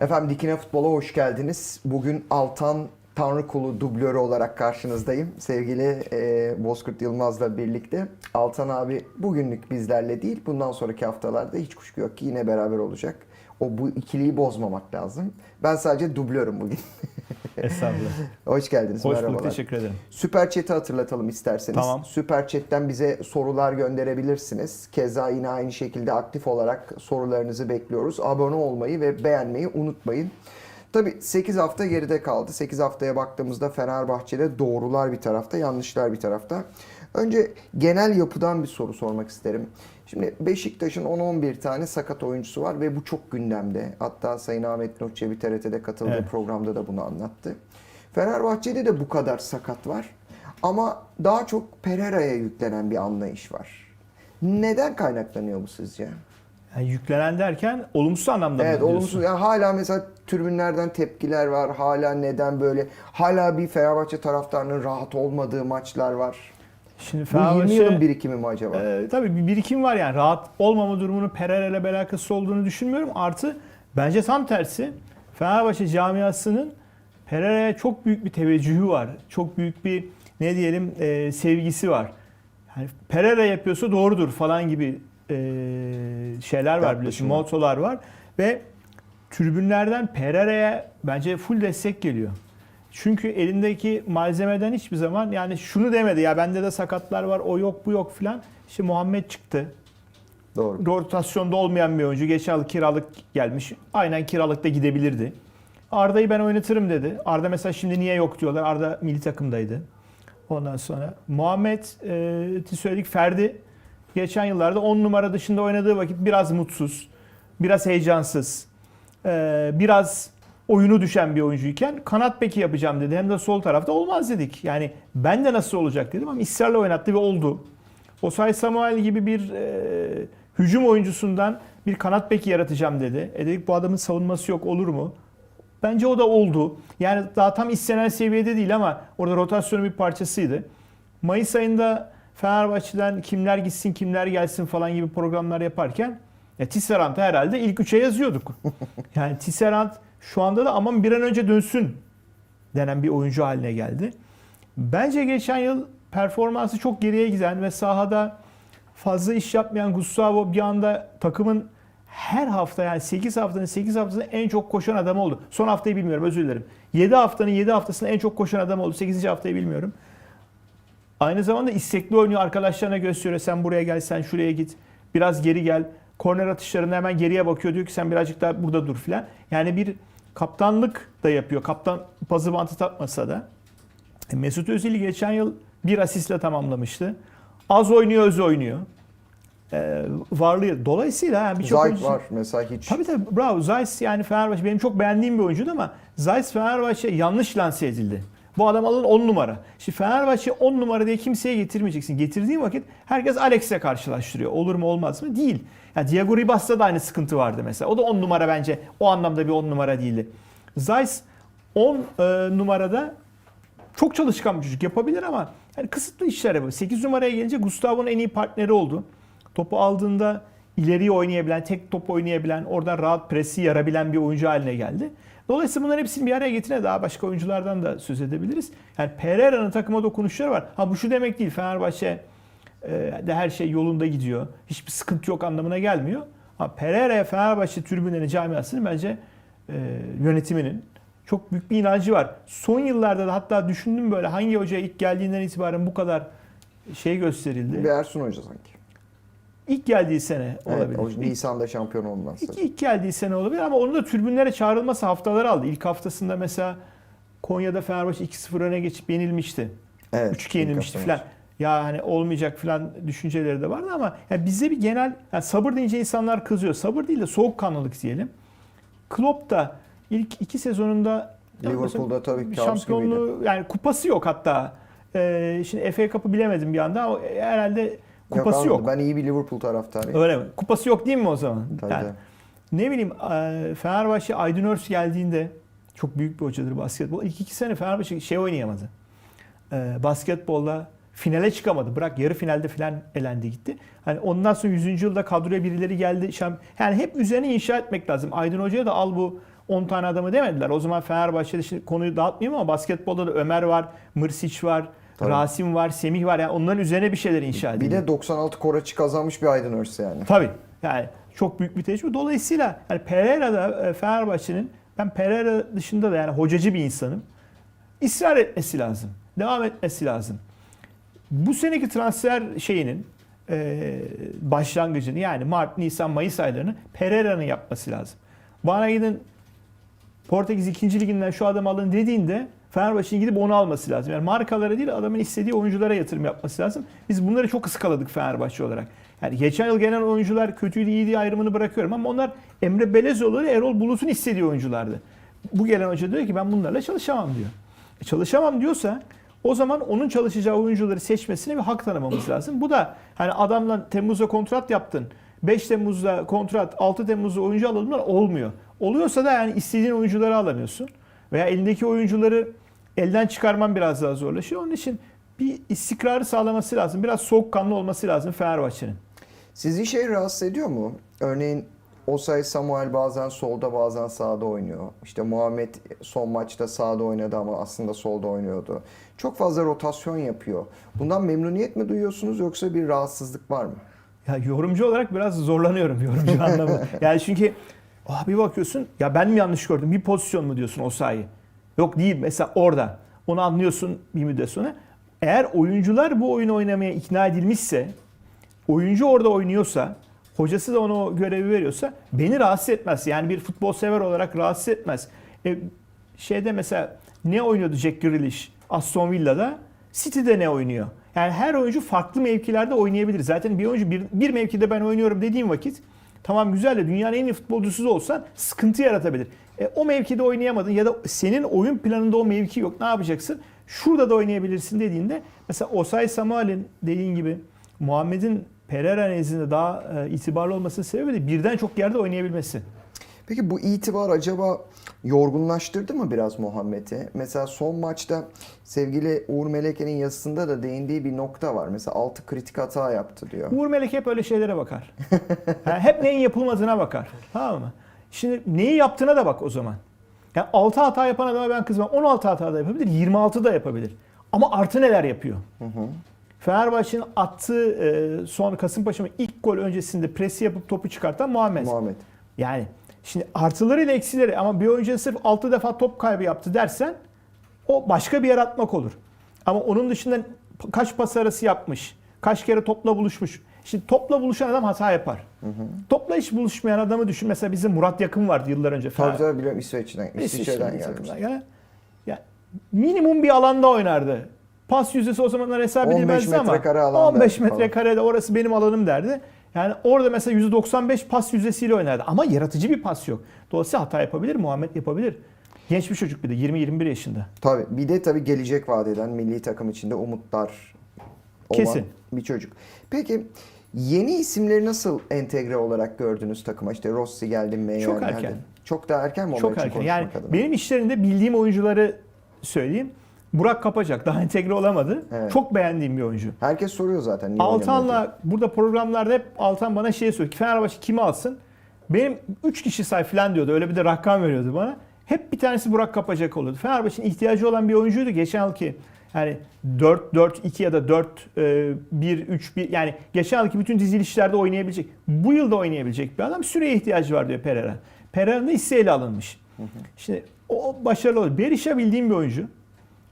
Efendim Dikine Futbol'a hoş geldiniz. Bugün Altan Tanrıkulu dublörü olarak karşınızdayım. Sevgili e, Bozkurt Yılmaz'la birlikte. Altan abi bugünlük bizlerle değil, bundan sonraki haftalarda hiç kuşku yok ki yine beraber olacak. O bu ikiliyi bozmamak lazım. Ben sadece dublörüm bugün. Estağfurullah. hoş geldiniz. Hoş merhabalar. bulduk, teşekkür ederim. Süper Chat'i hatırlatalım isterseniz. Tamam. Süper Chat'ten bize sorular gönderebilirsiniz. Keza yine aynı şekilde aktif olarak sorularınızı bekliyoruz. Abone olmayı ve beğenmeyi unutmayın. Tabii 8 hafta geride kaldı. 8 haftaya baktığımızda Fenerbahçe'de doğrular bir tarafta, yanlışlar bir tarafta. Önce genel yapıdan bir soru sormak isterim. Şimdi Beşiktaş'ın 10-11 tane sakat oyuncusu var ve bu çok gündemde. Hatta Sayın Ahmet Nur Çebi TRT'de katıldığı Evet. programda da bunu anlattı. Fenerbahçe'de de bu kadar sakat var. Ama daha çok Pereira'ya yüklenen bir anlayış var. Neden kaynaklanıyor bu sizce? Yani yüklenen derken olumsuz anlamda mı Evet diyorsun? olumsuz. Yani hala mesela tribünlerden tepkiler var. Hala neden böyle? Hala bir Fenerbahçe taraftarının rahat olmadığı maçlar var. Şimdi Bu 20 Fenerbahçe, yılın birikimi mi acaba? e, tabii bir birikim var yani rahat olmama durumunu Pereira ile alakası olduğunu düşünmüyorum. Artı bence tam tersi Fenerbahçe camiasının Pereira'ya çok büyük bir teveccühü var. Çok büyük bir ne diyelim e, sevgisi var. Yani Pereira yapıyorsa doğrudur falan gibi e, şeyler var biliyorsun. Yaklaşım var. Mottolar var ve tribünlerden Pereira'ya bence full destek geliyor. Çünkü elindeki malzemeden hiçbir zaman yani şunu demedi ya bende de sakatlar var o yok bu yok filan. İşte Muhammed çıktı. Doğru. Rotasyonda olmayan bir oyuncu. Geçen yıl kiralık gelmiş. Aynen kiralıkta gidebilirdi. Arda'yı ben oynatırım dedi. Arda mesela şimdi niye yok diyorlar. Arda milli takımdaydı. Ondan sonra Muhammed e, söyledik Ferdi geçen yıllarda 10 numara dışında oynadığı vakit biraz mutsuz, biraz heyecansız, e, biraz oyunu düşen bir oyuncuyken kanat beki yapacağım dedi. Hem de sol tarafta olmaz dedik. Yani ben de nasıl olacak dedim ama ısrarla oynattı ve oldu. Osay Samuel gibi bir e, hücum oyuncusundan bir kanat beki yaratacağım dedi. E dedik bu adamın savunması yok olur mu? Bence o da oldu. Yani daha tam istenen seviyede değil ama orada rotasyonun bir parçasıydı. Mayıs ayında Fenerbahçe'den kimler gitsin kimler gelsin falan gibi programlar yaparken ya Tisserant'ı herhalde ilk üçe yazıyorduk. yani Tisserant şu anda da aman bir an önce dönsün denen bir oyuncu haline geldi. Bence geçen yıl performansı çok geriye giden ve sahada fazla iş yapmayan Gustavo bir anda takımın her hafta yani 8 haftanın 8 haftasında en çok koşan adam oldu. Son haftayı bilmiyorum özür dilerim. 7 haftanın 7 haftasında en çok koşan adam oldu. 8. haftayı bilmiyorum. Aynı zamanda istekli oynuyor. Arkadaşlarına gösteriyor. Sen buraya gel, sen şuraya git. Biraz geri gel. Korner atışlarında hemen geriye bakıyor. Diyor ki sen birazcık daha burada dur filan. Yani bir kaptanlık da yapıyor. Kaptan pazı bantı takmasa da. E, Mesut Özil geçen yıl bir asistle tamamlamıştı. Az oynuyor, öz oynuyor. Ee, varlığı. Dolayısıyla yani birçok Zayt oyuncu- var mesela hiç. Tabii tabii bravo. Zeiss yani Fenerbahçe benim çok beğendiğim bir oyuncuydu ama Zeiss Fenerbahçe yanlış lanse edildi. Bu adam alın 10 numara. Şimdi Fenerbahçe 10 numara diye kimseye getirmeyeceksin. Getirdiğin vakit herkes Alex'le karşılaştırıyor. Olur mu olmaz mı? Değil. Yani Diego Ribas'ta da aynı sıkıntı vardı mesela. O da 10 numara bence. O anlamda bir 10 numara değildi. Zeiss 10 e, numarada çok çalışkan bir çocuk yapabilir ama yani kısıtlı işler yapıyor. 8 numaraya gelince Gustavo'nun en iyi partneri oldu. Topu aldığında ileriye oynayabilen, tek top oynayabilen, oradan rahat presi yarabilen bir oyuncu haline geldi. Dolayısıyla bunların hepsini bir araya getirene daha başka oyunculardan da söz edebiliriz. Yani Pereira'nın takıma dokunuşları var. Ha bu şu demek değil. Fenerbahçe e, de her şey yolunda gidiyor. Hiçbir sıkıntı yok anlamına gelmiyor. Ama Pereira'ya Fenerbahçe tribünlerinin camiasının bence e, yönetiminin çok büyük bir inancı var. Son yıllarda da hatta düşündüm böyle hangi hoca ilk geldiğinden itibaren bu kadar şey gösterildi. Bir Ersun Hoca sanki. İlk geldiği sene Evet, olabilir. o İlk- Nisan'da şampiyon olmaz. İlk, ilk geldiği sene olabilir ama onun da tribünlere çağrılması haftalar aldı. İlk haftasında mesela Konya'da Fenerbahçe 2-0 öne geçip yenilmişti. Evet, 3-2 ilk yenilmişti falan. Ya hani olmayacak falan düşünceleri de vardı ama yani bize bir genel yani sabır deyince insanlar kızıyor. Sabır değil de soğukkanlılık diyelim. Klopp da ilk iki sezonunda Liverpool'da tabii kabus şampiyonluğu yani kupası yok hatta. Ee, şimdi FA Cup'ı bilemedim bir anda ama herhalde kupası anladım. yok. Ben iyi bir Liverpool taraftarıyım. Öyle mi? Kupası yok değil mi o zaman? Tabii, Yani ne bileyim e, Fenerbahçe Aydın Örs geldiğinde çok büyük bir hocadır basketbol. İlk iki sene Fenerbahçe şey oynayamadı. E, basketbolla finale çıkamadı. Bırak yarı finalde filan elendi gitti. Hani ondan sonra 100. yılda kadroya birileri geldi. Yani hep üzerine inşa etmek lazım. Aydın Hoca'ya da al bu 10 tane adamı demediler. O zaman Fenerbahçe'de şimdi konuyu dağıtmayayım ama basketbolda da Ömer var, Mırsiç var, Tabii. Rasim var, Semih var. Yani onların üzerine bir şeyler inşa edildi. Bir de 96 Koraç'ı kazanmış bir Aydın Örs yani. Tabii. Yani çok büyük bir tecrübe. Dolayısıyla yani Pereira'da e, Fenerbahçe'nin ben Pereira dışında da yani hocacı bir insanım. ısrar etmesi lazım. Devam etmesi lazım. Bu seneki transfer şeyinin e, başlangıcını yani Mart, Nisan, Mayıs aylarını Pereira'nın yapması lazım. Bana gidin Portekiz 2. liginden şu adamı alın dediğinde Fenerbahçe'nin gidip onu alması lazım. Yani markalara değil adamın istediği oyunculara yatırım yapması lazım. Biz bunları çok ıskaladık Fenerbahçe olarak. Yani geçen yıl gelen oyuncular kötüydü iyiydi ayrımını bırakıyorum ama onlar Emre Belezoğlu ile Erol Bulut'un istediği oyunculardı. Bu gelen hoca diyor ki ben bunlarla çalışamam diyor. E çalışamam diyorsa o zaman onun çalışacağı oyuncuları seçmesine bir hak tanımamız lazım. Bu da hani adamla Temmuz'da kontrat yaptın. 5 Temmuz'da kontrat, 6 Temmuz'da oyuncu alalımlar olmuyor. Oluyorsa da yani istediğin oyuncuları alamıyorsun. Veya elindeki oyuncuları elden çıkarman biraz daha zorlaşıyor. Onun için bir istikrarı sağlaması lazım. Biraz soğukkanlı olması lazım Fenerbahçe'nin. Sizi şey rahatsız ediyor mu? Örneğin Osay Samuel bazen solda bazen sağda oynuyor. İşte Muhammed son maçta sağda oynadı ama aslında solda oynuyordu. Çok fazla rotasyon yapıyor. Bundan memnuniyet mi duyuyorsunuz yoksa bir rahatsızlık var mı? Ya yorumcu olarak biraz zorlanıyorum yorumcu anlamı. Yani çünkü ah bir bakıyorsun ya ben mi yanlış gördüm bir pozisyon mu diyorsun o sayı. Yok değil mesela orada. Onu anlıyorsun bir müddet sonra. Eğer oyuncular bu oyunu oynamaya ikna edilmişse, oyuncu orada oynuyorsa, hocası da ona görevi veriyorsa beni rahatsız etmez. Yani bir futbol sever olarak rahatsız etmez. E, şeyde mesela ne oynuyordu Jack Grealish Aston Villa'da? City'de ne oynuyor? Yani her oyuncu farklı mevkilerde oynayabilir. Zaten bir oyuncu bir, bir mevkide ben oynuyorum dediğim vakit tamam güzel de dünyanın en iyi futbolcusu olsan sıkıntı yaratabilir. E, o mevkide oynayamadın ya da senin oyun planında o mevki yok. Ne yapacaksın? Şurada da oynayabilirsin dediğinde mesela Osay Samuel'in dediğin gibi Muhammed'in Pereira nezdinde daha e, itibarlı olmasının sebebi de birden çok yerde oynayabilmesi. Peki bu itibar acaba yorgunlaştırdı mı biraz Muhammed'i? Mesela son maçta sevgili Uğur Meleke'nin yazısında da değindiği bir nokta var. Mesela 6 kritik hata yaptı diyor. Uğur Melek hep öyle şeylere bakar. Yani hep neyin yapılmadığına bakar. Tamam mı? Şimdi neyi yaptığına da bak o zaman. Yani 6 hata yapan adama ben kızmam. 16 hata da yapabilir, 26 da yapabilir. Ama artı neler yapıyor? Fenerbahçe'nin attığı e, son Kasımpaşa'nın ilk gol öncesinde presi yapıp topu çıkartan Muhammed. Muhammed. Yani şimdi artılarıyla eksileri ama bir oyuncu sırf 6 defa top kaybı yaptı dersen o başka bir yer atmak olur. Ama onun dışında kaç pas arası yapmış, kaç kere topla buluşmuş. Şimdi topla buluşan adam hata yapar. Topla hiç buluşmayan adamı düşün. Mesela bizim Murat Yakın vardı yıllar önce. Tabii tabii biliyorum İsveç'ten, İsviçre'den İsviçre'den bir gelmiş. takımdan gelen. Ya, minimum bir alanda oynardı. Pas yüzdesi o zamanlar hesap 15 edilmezdi ama metrekare alanda 15 falan. metrekarede orası benim alanım derdi. Yani orada mesela 195 pas yüzdesiyle oynardı ama yaratıcı bir pas yok. Dolayısıyla hata yapabilir, Muhammed yapabilir. Genç bir çocuk bir de 20-21 yaşında. Tabii bir de tabii gelecek vadeden milli takım içinde umutlar olan Kesin. bir çocuk. Peki yeni isimleri nasıl entegre olarak gördünüz takıma? İşte Rossi geldi, Meyer Çok geldi. erken. Çok da erken mi Çok erken. Yani adına? benim işlerinde bildiğim oyuncuları söyleyeyim. Burak Kapacak daha entegre olamadı. Evet. Çok beğendiğim bir oyuncu. Herkes soruyor zaten. niye. Altan'la burada programlarda hep Altan bana şey söylüyor. Fenerbahçe kimi alsın? Benim 3 kişi say falan diyordu. Öyle bir de rakam veriyordu bana. Hep bir tanesi Burak Kapacak oluyordu. Fenerbahçe'nin ihtiyacı olan bir oyuncuydu. Geçen yılki yani 4-4-2 ya da 4-1-3-1 yani geçen yılki bütün dizilişlerde oynayabilecek. Bu yılda oynayabilecek bir adam. Süreye ihtiyacı var diyor Pereira. Pereira'nın da isteğiyle alınmış. Şimdi o başarılı olur. Berisha bildiğim bir oyuncu.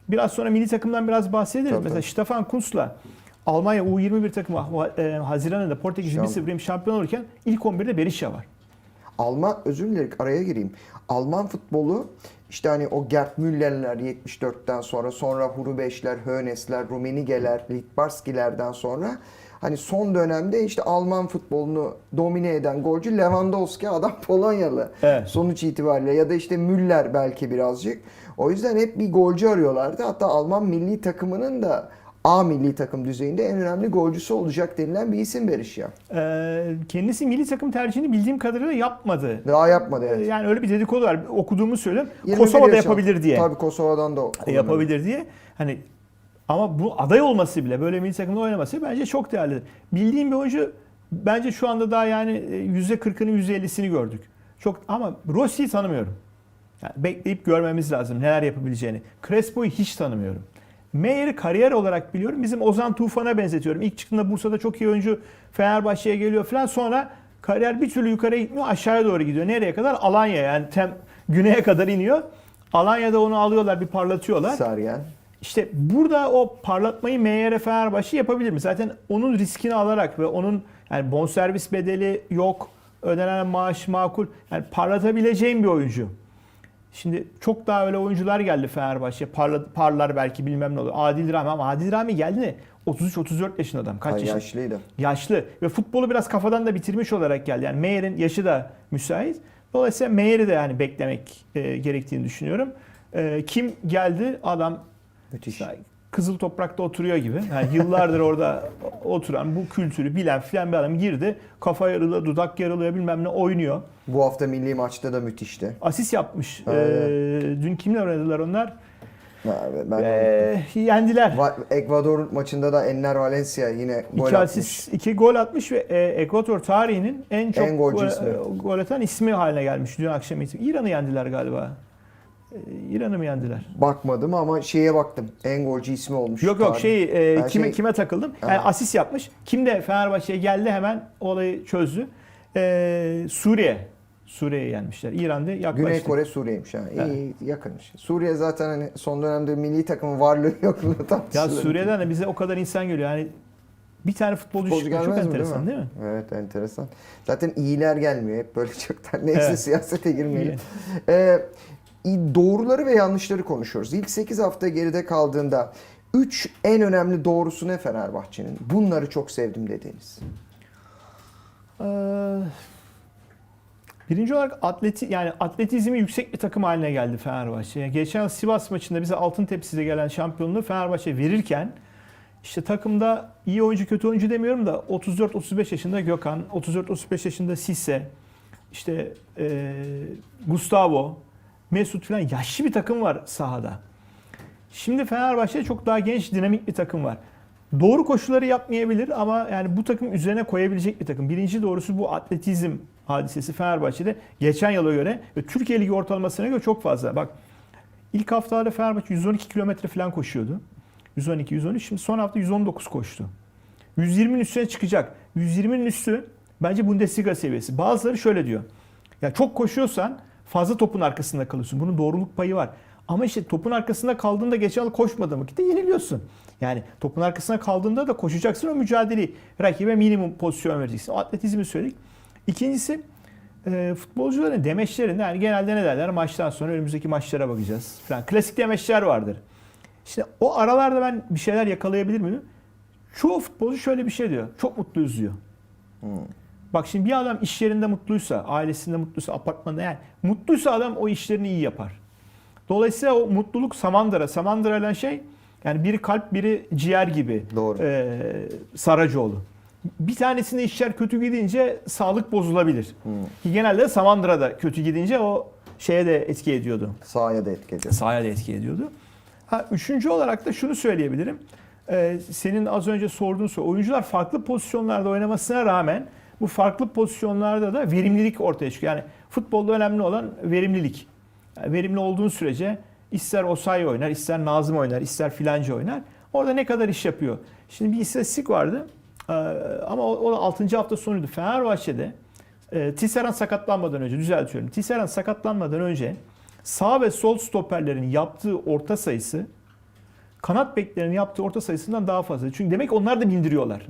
Biraz sonra milli takımdan biraz bahsederiz. Tabii, Mesela. Stefan Kuntz'la Almanya U21 takımı e, Haziran ayında Şampiyon. 1-0 şampiyon olurken ilk 11'de Berisha var. Alman özür dilerim araya gireyim. Alman futbolu işte hani o Gerd Müller'ler 74'ten sonra sonra Hurubeşler, Hönesler, Rumenigeler, Litbarskilerden sonra hani son dönemde işte Alman futbolunu domine eden golcü Lewandowski adam Polonyalı. Evet. Sonuç itibariyle ya da işte Müller belki birazcık. O yüzden hep bir golcü arıyorlardı. Hatta Alman milli takımının da A milli takım düzeyinde en önemli golcüsü olacak denilen bir isim Berisha. Ee, kendisi milli takım tercihini bildiğim kadarıyla yapmadı. Daha yapmadı evet. Yani öyle bir dedikodu var. Okuduğumu söyleyeyim. 21 Kosova'da yapabilir diye. Tabii Kosova'dan da kullanılır. yapabilir diye. Hani ama bu aday olması bile böyle milli takımda oynaması bence çok değerli. Bildiğim bir oyuncu bence şu anda daha yani %40'ını %50'sini gördük. Çok ama Rossi'yi tanımıyorum. Yani bekleyip görmemiz lazım neler yapabileceğini. Crespo'yu hiç tanımıyorum. Meyer'i kariyer olarak biliyorum. Bizim Ozan Tufan'a benzetiyorum. İlk çıktığında Bursa'da çok iyi oyuncu Fenerbahçe'ye geliyor falan. Sonra kariyer bir türlü yukarıya gitmiyor. Aşağıya doğru gidiyor. Nereye kadar? Alanya yani tem, güneye kadar iniyor. Alanya'da onu alıyorlar bir parlatıyorlar. Sergen. İşte burada o parlatmayı Meyer'e Fenerbahçe yapabilir mi? Zaten onun riskini alarak ve onun yani bonservis bedeli yok, ödenen maaş makul. Yani parlatabileceğim bir oyuncu. Şimdi çok daha öyle oyuncular geldi Fenerbahçe. Parla, parlar belki bilmem ne olur. Adil Rami ama Adil Rami geldi ne? 33-34 yaşında adam. Kaç Ha, yaşında? yaşlıydı. yaşlı ve futbolu biraz kafadan da bitirmiş olarak geldi. Yani Meyer'in yaşı da müsait. Dolayısıyla Meyer'i de yani beklemek e, gerektiğini düşünüyorum. E, kim geldi? Adam Müthiş. Kızıl Toprak'ta oturuyor gibi. Yani yıllardır orada oturan, bu kültürü bilen filan bir adam girdi. Kafa yarılıyor, dudak yarılıyor bilmem ne oynuyor. Bu hafta milli maçta da müthişti. Asist yapmış. E, Aynen. dün kimle oynadılar onlar? Ha, Ben E, yendiler. Va- Ekvador maçında da Enner Valencia yine gol İki atmış. asist, iki gol atmış ve e, Ekvator tarihinin en çok En gol, ismi. e, gol atan ismi haline gelmiş dün akşam. İran'ı yendiler galiba. E, İran'ı mı yendiler? Bakmadım ama şeye baktım. En golcü ismi olmuş. Yok yok şey e, kime şey- kime takıldım? Yani Ha. asist yapmış. Kim de Fenerbahçe'ye geldi hemen olayı çözdü. E, Suriye. Suriye'yi yenmişler. İran'da yaklaştı. Güney Kore Suriye'ymiş ha. İyi yakınmış. Suriye zaten hani son dönemde milli takımın varlığı yokluğu Ya tartışılır. Suriye'den de bize o kadar insan geliyor. Yani bir tane futbolcu, Futbolcu çıkıyor. Çok gelmez mi, enteresan değil mi? Evet enteresan. Zaten iyiler gelmiyor hep böyle çok neyse Evet. siyasete girmeyelim. Ee, doğruları ve yanlışları konuşuyoruz. İlk 8 hafta geride kaldığında 3 en önemli doğrusu ne Fenerbahçe'nin? Bunları çok sevdim dediğiniz. Ee, Birinci olarak atleti yani atletizmi yüksek bir takım haline geldi Fenerbahçe. Yani geçen Sivas maçında bize altın tepside gelen şampiyonluğu Fenerbahçe verirken işte takımda iyi oyuncu kötü oyuncu demiyorum da 34-35 yaşında Gökhan, 34-35 yaşında Sisse, işte e, Gustavo, Mesut falan yaşlı bir takım var sahada. Şimdi Fenerbahçe'de çok daha genç, dinamik bir takım var. Doğru koşulları yapmayabilir ama yani bu takım üzerine koyabilecek bir takım. Birinci doğrusu bu atletizm hadisesi Fenerbahçe'de geçen yıla göre ve Türkiye Ligi ortalamasına göre çok fazla. Bak ilk haftalarda Fenerbahçe 112 kilometre falan koşuyordu. 112, 113. Şimdi son hafta 119 koştu. 120'nin üstüne çıkacak. 120'nin üstü bence Bundesliga seviyesi. Bazıları şöyle diyor. Ya çok koşuyorsan fazla topun arkasında kalıyorsun. Bunun doğruluk payı var. Ama işte topun arkasında kaldığında geçen yıl koşmadığın vakitte yeniliyorsun. Yani topun arkasında kaldığında da koşacaksın o mücadeleyi. Rakibe minimum pozisyon vereceksin. O atletizmi söyledik. İkincisi e, futbolcuların demeçlerinde yani genelde ne derler? Maçtan sonra önümüzdeki maçlara bakacağız falan. Klasik demeçler vardır. İşte o aralarda ben bir şeyler yakalayabilir miyim? Çoğu futbolcu şöyle bir şey diyor. Çok mutluyuz diyor. Bak şimdi bir adam iş yerinde mutluysa, ailesinde mutluysa, apartmanda yani mutluysa adam o işlerini iyi yapar. Dolayısıyla o mutluluk samandıra. Samandıra ile şey yani biri kalp biri ciğer gibi. Doğru. Ee, Saracoğlu. Bir tanesinde işler kötü gidince sağlık bozulabilir. Ki genelde Samandıra'da kötü gidince o şeye de etki ediyordu. Sahaya da etki ediyor. Sahaya da etki ediyordu. Ha, üçüncü olarak da şunu söyleyebilirim. Ee, senin az önce sorduğun soru. Oyuncular farklı pozisyonlarda oynamasına rağmen bu farklı pozisyonlarda da verimlilik ortaya çıkıyor. Yani futbolda önemli olan verimlilik. Yani verimli olduğun sürece ister Osayi oynar, ister Nazım oynar, ister filanca oynar. Orada ne kadar iş yapıyor. Şimdi bir istatistik vardı. Ee, ama o, o da 6. hafta sonuydu. Fenerbahçe'de e, Tisserand sakatlanmadan önce düzeltiyorum. Tisserand sakatlanmadan önce sağ ve sol stoperlerin yaptığı orta sayısı kanat beklerinin yaptığı orta sayısından daha fazla. Çünkü demek onlar da bildiriyorlar.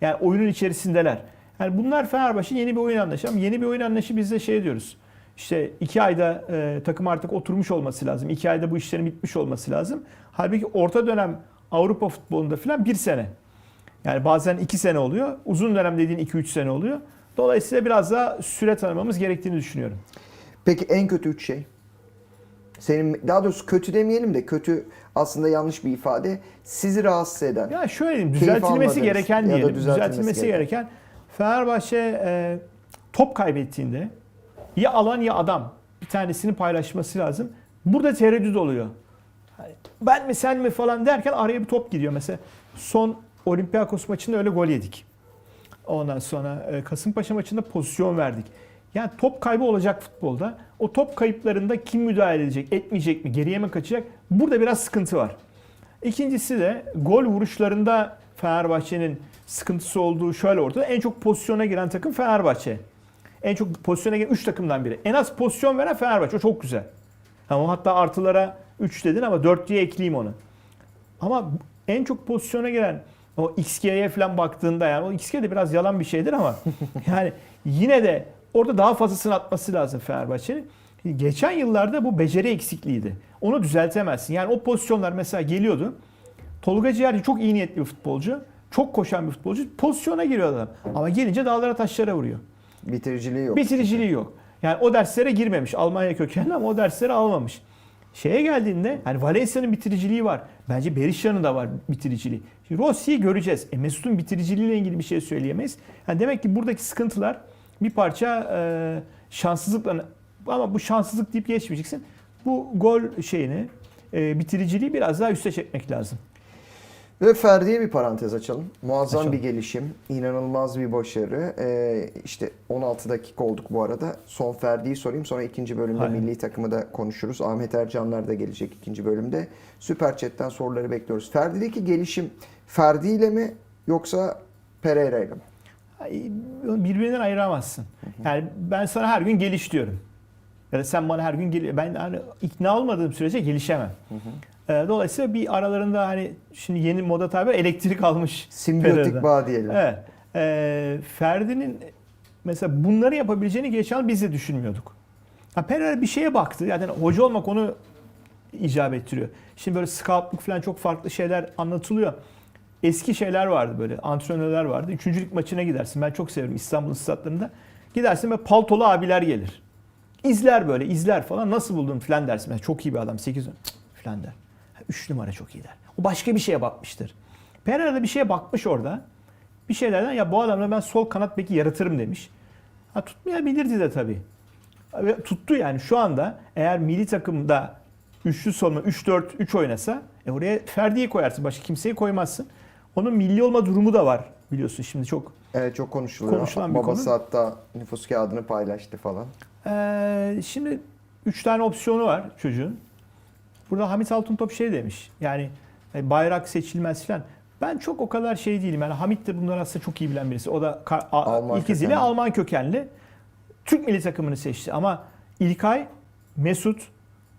Yani oyunun içerisindeler. Yani bunlar Fenerbahçe yeni bir oyun anlayışı ama yeni bir oyun anlayışı biz de şey diyoruz. İşte iki ayda e, takım artık oturmuş olması lazım. İki ayda bu işlerin bitmiş olması lazım. Halbuki orta dönem Avrupa futbolunda falan bir sene. Yani bazen iki sene oluyor. Uzun dönem dediğin iki üç sene oluyor. Dolayısıyla biraz daha süre tanımamız gerektiğini düşünüyorum. Peki en kötü üç şey? Senin daha doğrusu kötü demeyelim de kötü aslında yanlış bir ifade. Sizi rahatsız eden. Ya şöyle diyeyim, düzeltilmesi gereken diyelim. düzeltilmesi Düzeltilmesi gereken. gereken Fenerbahçe e, top kaybettiğinde ya alan ya adam bir tanesini paylaşması lazım. Burada tereddüt oluyor. Ben mi sen mi falan derken araya bir top gidiyor. Mesela son Olympiakos maçında öyle gol yedik. Ondan sonra e, Kasımpaşa maçında pozisyon verdik. Yani top kaybı olacak futbolda. O top kayıplarında kim müdahale edecek, etmeyecek mi, geriye mi kaçacak? Burada biraz sıkıntı var. İkincisi de gol vuruşlarında Fenerbahçe'nin sıkıntısı olduğu şöyle ortada. En çok pozisyona giren takım Fenerbahçe. En çok pozisyona giren 3 takımdan biri. En az pozisyon veren Fenerbahçe. O çok güzel. Ama hatta artılara 3 dedin ama 4 diye ekleyeyim onu. Ama en çok pozisyona giren o XG'ye falan baktığında yani o XG de biraz yalan bir şeydir ama yani yine de orada daha fazlasını atması lazım Fenerbahçe'nin. Geçen yıllarda bu beceri eksikliğiydi. Onu düzeltemezsin. Yani o pozisyonlar mesela geliyordu. Tolga Ciğerci çok iyi niyetli bir futbolcu. Çok koşan bir futbolcu. Pozisyona giriyor adam. Ama gelince dağlara taşlara vuruyor. Bitiriciliği yok. Bitiriciliği yok. Yani o derslere girmemiş. Almanya kökenli ama o dersleri almamış. Şeye geldiğinde hani Valencia'nın bitiriciliği var. Bence Berisha'nın da var bitiriciliği. Şimdi Rossi'yi göreceğiz. E Mesut'un bitiriciliğiyle ilgili bir şey söyleyemeyiz. Yani demek ki buradaki sıkıntılar bir parça e, şanssızlıkla ama bu şanssızlık deyip geçmeyeceksin. Bu gol şeyini e, bitiriciliği biraz daha üste çekmek lazım. Ve Ferdi'ye bir parantez açalım. Muazzam Açalım. bir gelişim, inanılmaz bir başarı. Ee, işte 16 dakika olduk bu arada. Son Ferdi'yi sorayım. Sonra ikinci bölümde Aynen. milli takımı da konuşuruz. Ahmet Ercanlar da gelecek ikinci bölümde. Süper Chat'ten soruları bekliyoruz. Ferdi'deki gelişim Ferdi ile mi yoksa Pereira ile mi? Birbirinden ayıramazsın. Yani ben sana her gün geliş diyorum. Ya da sen bana her gün gel ben hani ikna olmadığım sürece gelişemem. Ee, Dolayısıyla bir aralarında hani şimdi yeni moda tabir elektrik almış. Simbiyotik Pereira'da. bağ diyelim. Evet. Ee, Ferdi'nin mesela bunları yapabileceğini geçen biz de düşünmüyorduk. Ha, Pereira bir şeye baktı. Yani hoca olmak onu icap ettiriyor. Şimdi böyle scoutluk falan çok farklı şeyler anlatılıyor. Eski şeyler vardı böyle antrenörler vardı. Üçüncülük maçına gidersin. Ben çok severim İstanbul statlarında. Gidersin ve paltolu abiler gelir. İzler böyle izler falan. Nasıl buldun falan dersin. Mesela çok iyi bir adam 8 falan der. 3 numara çok iyi der. O başka bir şeye bakmıştır. Pereira da bir şeye bakmış orada. Bir şeylerden ya bu adamla ben sol kanat beki yaratırım demiş. Ha tutmayabilirdi de tabii. Ve tuttu yani şu anda eğer milli takımda üçlü savunma 3-4-3 oynasa e oraya Ferdi'yi koyarsın. Başka kimseyi koymazsın. Onun milli olma durumu da var biliyorsun şimdi çok. Evet çok konuşuluyor. Konuşulan bir Babası konu. hatta nüfus kağıdını paylaştı falan. Ee, şimdi 3 tane opsiyonu var çocuğun. Burada Hamit Altıntop şey demiş. Yani e, bayrak seçilmez falan. Ben çok o kadar şey değilim. Yani Hamit de bunları aslında çok iyi bilen birisi. O da Alman ilk iziyle kökenli. Alman kökenli. Türk milli takımını seçti. Ama İlkay, Mesut,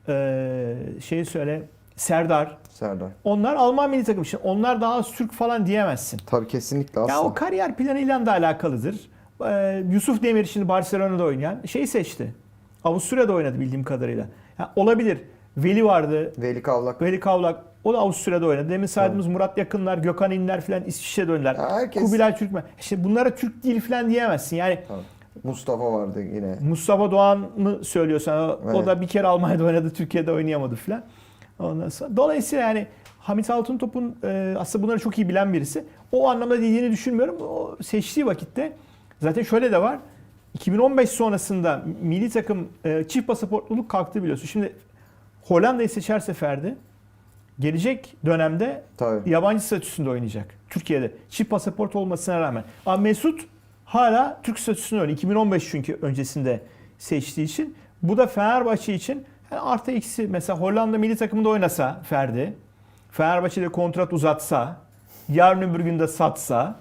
e, şey söyle, Serdar. Serdar. Onlar Alman milli takımı. Şimdi onlar daha az Türk falan diyemezsin. Tabii kesinlikle Ya aslında. o kariyer planıyla da alakalıdır. Ee, Yusuf Demir şimdi Barcelona'da oynayan şey seçti. Avusturya'da oynadı bildiğim kadarıyla. Ya olabilir. Veli vardı. Veli Kavlak. Veli Kavlak. O da Avusturya'da oynadı. Demin saydığımız Murat Yakınlar, Gökhan İnler falan İsviçre'de oynadılar. Herkes- Kubilay Türkmen. İşte bunlara Türk değil falan diyemezsin. Yani Tabii. Mustafa vardı yine. Mustafa Doğan'ı söylüyorsan o, o Evet. da bir kere Almanya'da oynadı, Türkiye'de oynayamadı falan. Ondan sonra, dolayısıyla yani Hamit Altıntop'un e, aslında bunları çok iyi bilen birisi. O anlamda dediğini düşünmüyorum. O seçtiği vakitte zaten şöyle de var. 2015 sonrasında milli takım e, çift pasaportluluk kalktı biliyorsun. Şimdi Hollanda'yı seçerse Ferdi gelecek dönemde Tabii. yabancı statüsünde oynayacak. Türkiye'de. Çift pasaport olmasına rağmen. Ama Mesut hala Türk statüsünde oynuyor. 2015 çünkü öncesinde seçtiği için. Bu da Fenerbahçe için yani artı eksi mesela Hollanda milli takımında oynasa Ferdi. Fenerbahçe'de kontrat uzatsa. Yarın öbür gün de satsa.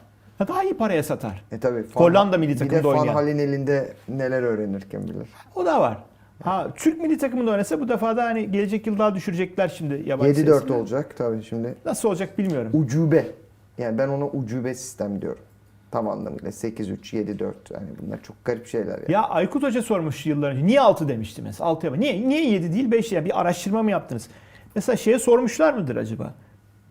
Daha iyi paraya satar. E tabii. Hollanda milli Bir takımda de Van oynayan. Hal'in elinde neler öğrenir kim bilir. O da var. Ha Türk milli takımında oynasa bu defa da hani gelecek yıl daha düşürecekler şimdi yabancı 7-4 sayısını. olacak tabii şimdi. Nasıl olacak bilmiyorum. Ucube. Yani ben ona ucube sistem diyorum. Tam anlamıyla 8-3, 7-4. Yani bunlar çok garip şeyler. Yani. Ya Aykut Hoca sormuş yıllar önce. Niye 6 demişti mesela? 6 yapma. Niye, niye 7 değil 5 ya? Bir araştırma mı yaptınız? Mesela şeye sormuşlar mıdır acaba?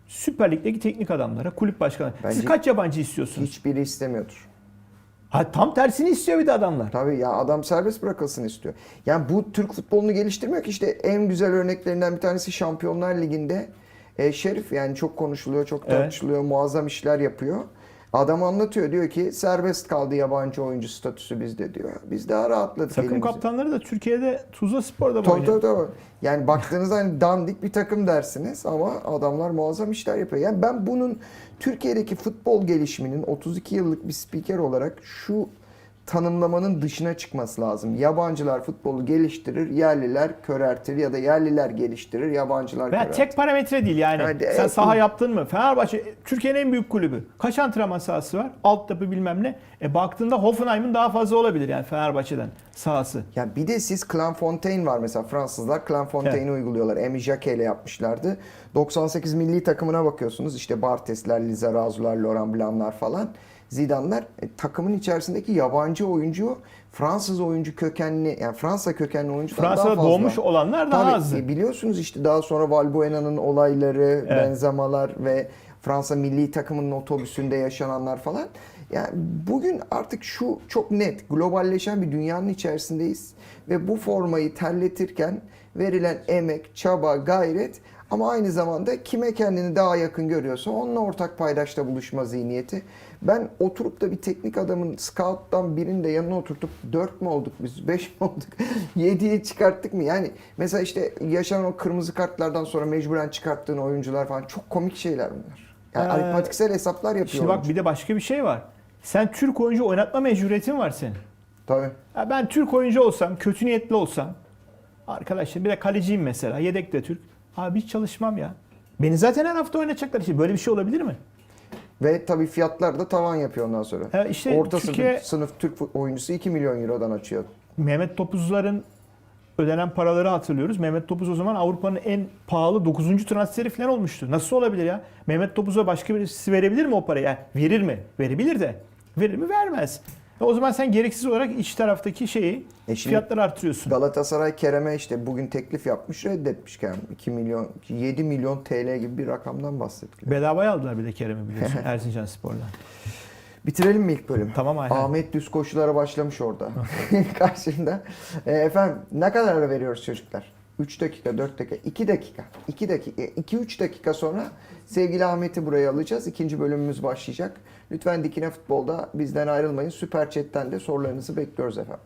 Süper Lig'deki teknik adamlara, kulüp başkanı. Siz Bence- kaç yabancı istiyorsunuz? Hiçbiri istemiyordur. Ha, tam tersini istiyor bir de adamlar. Tabii ya adam serbest bırakılsın istiyor. Yani bu Türk futbolunu geliştirmiyor ki işte en güzel örneklerinden bir tanesi Şampiyonlar Ligi'nde e, Şerif yani çok konuşuluyor, çok Evet. tartışılıyor, muazzam işler yapıyor. Adam anlatıyor diyor ki serbest kaldı yabancı oyuncu statüsü bizde diyor. Biz daha rahatladık Takım elimizi. kaptanları da Türkiye'de Tuzla Spor'da Tabii tabii tabii. Yani baktığınızda hani dandik bir takım dersiniz ama adamlar muazzam işler yapıyor. Yani ben bunun Türkiye'deki futbol gelişiminin 32 yıllık bir spiker olarak şu tanımlamanın dışına çıkması lazım. Yabancılar futbolu geliştirir, yerliler köreltir ya da yerliler geliştirir, yabancılar Veya köreltir. tek parametre değil yani. Hadi, Sen evet. saha yaptın mı? Fenerbahçe Türkiye'nin en büyük kulübü. Kaç antrenman sahası var? Alt yapı bilmem ne. E baktığında Hoffenheim'in daha fazla olabilir yani Fenerbahçe'den sahası. Ya bir de siz Clanfontaine var mesela Fransızlar Clanfontaine'i uyguluyorlar. Emi Jacquet ile yapmışlardı. 98 milli takımına bakıyorsunuz. İşte Bartes'ler, Lizarazu'lar, Laurent Blanc'lar falan. Zidane'lar e, takımın içerisindeki yabancı oyuncu Fransız oyuncu kökenli yani Fransa kökenli oyuncudan daha fazla. doğmuş olanlar daha azdı. e, biliyorsunuz işte daha sonra Valbuena'nın olayları, Benzemalar ve Fransa milli takımının otobüsünde yaşananlar falan. Yani bugün artık şu çok net globalleşen bir dünyanın içerisindeyiz ve bu formayı terletirken verilen emek, çaba, gayret ama aynı zamanda kime kendini daha yakın görüyorsa onunla ortak paydaşta buluşma zihniyeti. Ben oturup da bir teknik adamın scout'tan birinin de yanına oturtup 4 mü olduk biz 5 mi olduk 7'ye çıkarttık mı? Yani mesela işte yaşanan o kırmızı kartlardan sonra mecburen çıkarttığın oyuncular falan çok komik şeyler bunlar. Yani Ee, aritmatiksel hesaplar yapıyor. Şimdi bak oyuncu. bir de başka bir şey var. Sen Türk oyuncu oynatma mecburiyetin var senin. Tabii. Ya ben Türk oyuncu olsam, kötü niyetli olsam, arkadaşlar bir de kaleciyim mesela, yedek de Türk. Abi hiç çalışmam ya. Beni zaten her hafta oynatacaklar. Şimdi böyle bir şey olabilir mi? Ve tabii fiyatlar da tavan yapıyor ondan sonra. Ha, işte Orta Türkiye- sınıf, Türk oyuncusu 2 milyon eurodan açıyor. Mehmet Topuzların ödenen paraları hatırlıyoruz. Mehmet Topuz o zaman Avrupa'nın en pahalı 9. transferi falan olmuştu. Nasıl olabilir ya? Mehmet Topuz'a başka birisi verebilir mi o parayı? Yani verir mi? Verebilir de. Verir mi? Vermez. E o zaman sen gereksiz olarak iç taraftaki şeyi E fiyatları artırıyorsun. Galatasaray Kerem'e işte bugün teklif yapmış reddetmiş Kerem. 2 milyon 7 milyon TL gibi bir rakamdan bahsettik. Bedavaya aldılar bir de Kerem'i biliyorsun Erzincan Spor'dan. Bitirelim mi ilk bölümü? Tamam aynen. Ahmet düz koşulara başlamış orada. Karşında. E, efendim ne kadar ara veriyoruz çocuklar? 3 dakika, 4 dakika, 2 dakika. 2 dakika, 2-3 dakika sonra sevgili Ahmet'i buraya alacağız. İkinci bölümümüz başlayacak. Lütfen Dikine Futbol'da bizden ayrılmayın. Süper Chat'ten de sorularınızı bekliyoruz efendim.